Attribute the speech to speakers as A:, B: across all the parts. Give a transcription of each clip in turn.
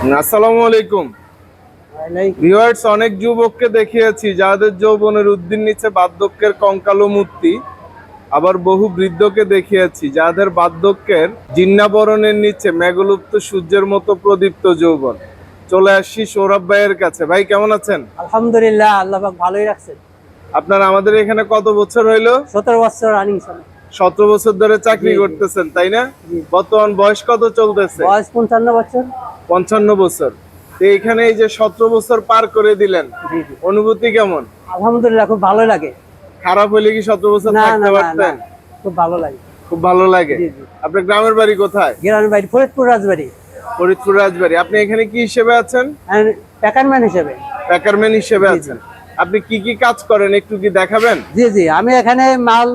A: আসসালামু আলাইকুম। ভিউয়ার্স অনেক যুবককে দেখিয়েছি যাদের যৌবনের উদ্দিন নিচে বার্ধক্যের কঙ্কালো মূর্তি আবার বহু বৃদ্ধকে দেখিয়েছি যাদের বার্ধক্যের জিন্নাবরণের নিচে মেঘলুপ্ত সূর্যের মতো প্রদীপ্ত যৌবন। চলে আসছি সৌরভ ভাইয়ের কাছে। ভাই কেমন আছেন?
B: আলহামদুলিল্লাহ আল্লাহ ভালোই রাখছেন।
A: আপনার আমাদের এখানে কত বছর হইল?
B: সতেরো বছর রানিং
A: সতেরো বছর ধরে চাকরি। করতেছেন তাই না? বর্তমান বয়স কত চলতেছে?
B: বয়স পঞ্চান্ন বছর।
A: পঞ্চান্ন বছর। তো এখানে এই যে সতেরো বছর পার করে দিলেন অনুভূতি কেমন?
B: আলহামদুলিল্লাহ খুব ভালো লাগে।
A: খারাপ হলে কি সতেরো বছর থাকতে পারতেন?
B: খুব ভালো লাগে।
A: খুব ভালো লাগে।
B: জি জি।
A: আপনার গ্রামের বাড়ি কোথায়?
B: গ্রামের বাড়ি ফরিদপুর রাজবাড়ি।
A: ফরিদপুর রাজবাড়ি। আপনি এখানে কি হিসেবে আছেন?
B: প্যাকারম্যান হিসেবে।
A: প্যাকারম্যান হিসেবে আছেন। আপনি কি কি কাজ করেন একটু কি দেখাবেন?
B: জি জি। আমি এখানে মাল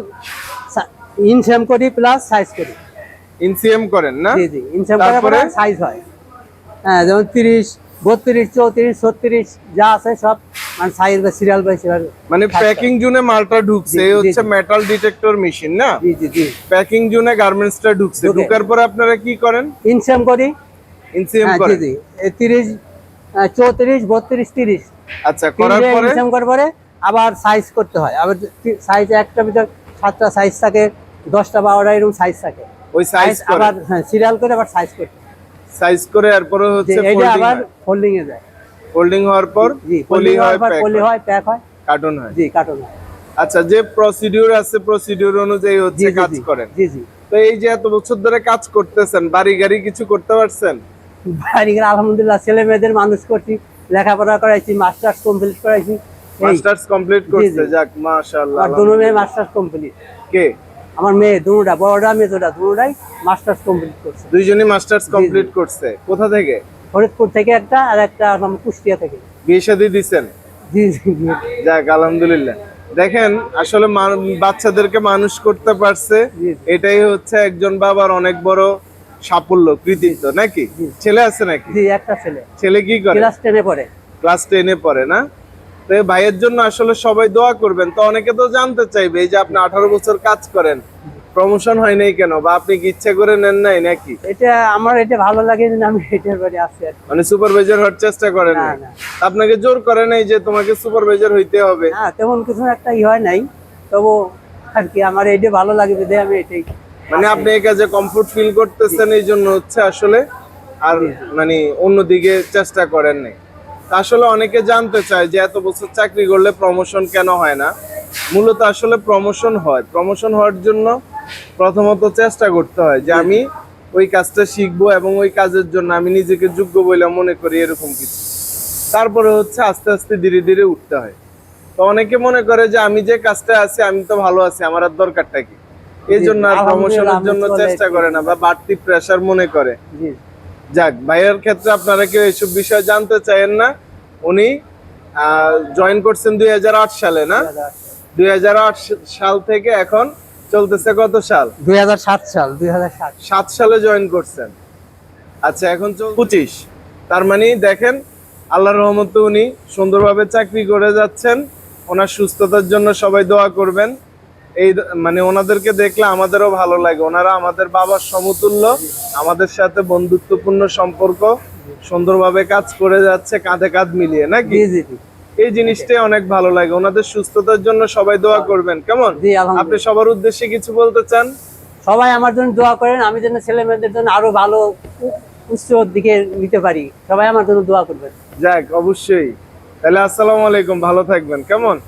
B: ইনসেম করি প্লাস সাইজ করি।
A: ইনসিএম করেন না?
B: জি জি ইনসেম
A: তারপরে?
B: পরে সাইজ হয়। হ্যাঁ যেমন তিরিশ বত্রিশ চৌত্রিশ ছত্রিশ যা আছে সব মানে সাইজ বা সিরিয়াল বাই সিরিয়াল
A: মানে প্যাকিং জোনে মালটা ঢুকছে এই হচ্ছে মেটাল ডিটেক্টর মেশিন না?
B: জি জি জি।
A: প্যাকিং জোনে গার্মেন্টসটা ঢুকছে।
B: ঢুকে।
A: ঢুকার পরে আপনারা কি করেন?
B: ইনসেম করি।
A: ইনসিএম
B: হ্যাঁ জি জি। তিরিশ আহ, চৌত্রিশ বত্রিশ তিরিশ।
A: আচ্ছা করার পরে?
B: ইনকাম করার পরে আবার সাইজ করতে হয়। আবার সাইজ একটা ভিতর সাতটা সাইজ থাকে দশটা বারোটা এরকম সাইজ থাকে।
A: ওই সাইজ
B: আবার হ্যাঁ সিরিয়াল করে আবার সাইজ করতে
A: সাইজ করে এরপরে হচ্ছে
B: এটা আবার ফোল্ডিং এ যায়।
A: ফোল্ডিং হওয়ার পর
B: জি ফোল্ডিং
A: হয়
B: হওয়ার পর পলি
A: হয়,
B: প্যাক হয়।
A: কার্টুন হয়।
B: জি কার্টুন হয়।
A: আচ্ছা যে প্রসিডিউর আছে প্রসিডিউর অনুযায়ী হচ্ছে কাজ করেন।
B: জি জি।
A: তো এই যে এত বছর ধরে কাজ করতেছেন বাড়ি গাড়ি কিছু করতে পারছেন?
B: বাড়ি গেলে আলহামদুলিল্লাহ ছেলে মেয়েদের মানুষ করছি লেখাপড়া করাইছি মাস্টার্স কমপ্লিট করাইছি।
A: মাস্টার্স কমপ্লিট করছে যাক মাশাআল্লাহ
B: আমার দুনো মেয়ে মাস্টার্স কমপ্লিট
A: কে?
B: আমার মেয়ে দুটা বড়টা মেয়েটা দুটাই মাস্টার্স কমপ্লিট করছে।
A: দুইজনই মাস্টার্স কমপ্লিট করছে। কোথা থেকে?
B: ফরিদপুর থেকে একটা আর একটা আমার কুষ্টিয়া থেকে।
A: বিয়ে শাদী দিছেন?
B: জি জি জি।
A: যাক আলহামদুলিল্লাহ। দেখেন আসলে বাচ্চাদেরকে মানুষ করতে পারছে। এটাই হচ্ছে একজন বাবার অনেক বড় সাফল্য কৃতিত্ব নাকি? ছেলে আছে নাকি?
B: জি একটা ছেলে।
A: ছেলে কি করে?
B: ক্লাস টেনে পড়ে।
A: ক্লাস টেনে পড়ে না? তো এই ভাইয়ের জন্য আসলে সবাই দোয়া করবেন। তো অনেকে তো জানতে চাইবে এই যে আপনি আঠারো বছর কাজ করেন প্রমোশন হয় নাই কেন? বা আপনি কি ইচ্ছা করে নেন নাই নাকি?
B: এটা আমার এটা ভালো লাগে যে আমি এটার বাড়ি আর
A: মানে সুপারভাইজার হওয়ার চেষ্টা করেন
B: না
A: আপনাকে জোর করে নাই যে তোমাকে সুপারভাইজার হইতে হবে?
B: না তেমন কিছু একটা ই হয় নাই। তবু আর কি আমার এটা ভালো লাগে যে আমি এটাই
A: মানে আপনি এই কাজে কমফোর্ট ফিল করতেছেন এই জন্য হচ্ছে আসলে আর মানে অন্যদিকে চেষ্টা করেন নাই। আসলে অনেকে জানতে চায় যে এত বছর চাকরি করলে প্রমোশন কেন হয় না? মূলত আসলে প্রমোশন হয়। প্রমোশন হওয়ার জন্য প্রথমত চেষ্টা করতে হয় যে আমি ওই কাজটা শিখব এবং ওই কাজের জন্য আমি নিজেকে যোগ্য বলে মনে করি এরকম কিছু। তারপরে হচ্ছে আস্তে আস্তে ধীরে ধীরে উঠতে হয়। তো অনেকে মনে করে যে আমি যে কাজটা আছি আমি তো ভালো আছি আমার আর দরকারটা কি? এই জন্য আর প্রমোশনের জন্য চেষ্টা করে না বা বাড়তি প্রেসার মনে করে। যাক ভাইয়ের ক্ষেত্রে আপনারা কেউ এইসব বিষয় জানতে চাইেন না। উনি জয়েন করছেন দুই হাজার আট সালে না? দুই হাজার আট সাল থেকে এখন চলতেছে কত সাল?
B: দুই সাত সাল দুই হাজার সাত।
A: সালে জয়েন করছেন। আচ্ছা এখন পঁচিশ। তার মানে দেখেন আল্লাহর রহমতে উনি সুন্দরভাবে চাকরি করে যাচ্ছেন। ওনার সুস্থতার জন্য সবাই দোয়া করবেন। এই মানে ওনাদেরকে দেখলে আমাদেরও ভালো লাগে। ওনারা আমাদের বাবার সমতুল্য আমাদের সাথে বন্ধুত্বপূর্ণ সম্পর্ক সুন্দরভাবে কাজ করে যাচ্ছে কাঁধে কাঁধ মিলিয়ে নাকি? এই জিনিসটাই অনেক ভালো লাগে। ওনাদের সুস্থতার জন্য সবাই দোয়া করবেন কেমন? আপনি সবার উদ্দেশ্যে কিছু বলতে চান?
B: সবাই আমার জন্য দোয়া করেন আমি যেন ছেলে মেয়েদের জন্য আরও ভালো উ- উচ্চ দিকে নিতে পারি। সবাই আমার জন্য দোয়া করবেন।
A: যাক অবশ্যই। তাহলে আসসালামু আলাইকুম ভালো থাকবেন কেমন?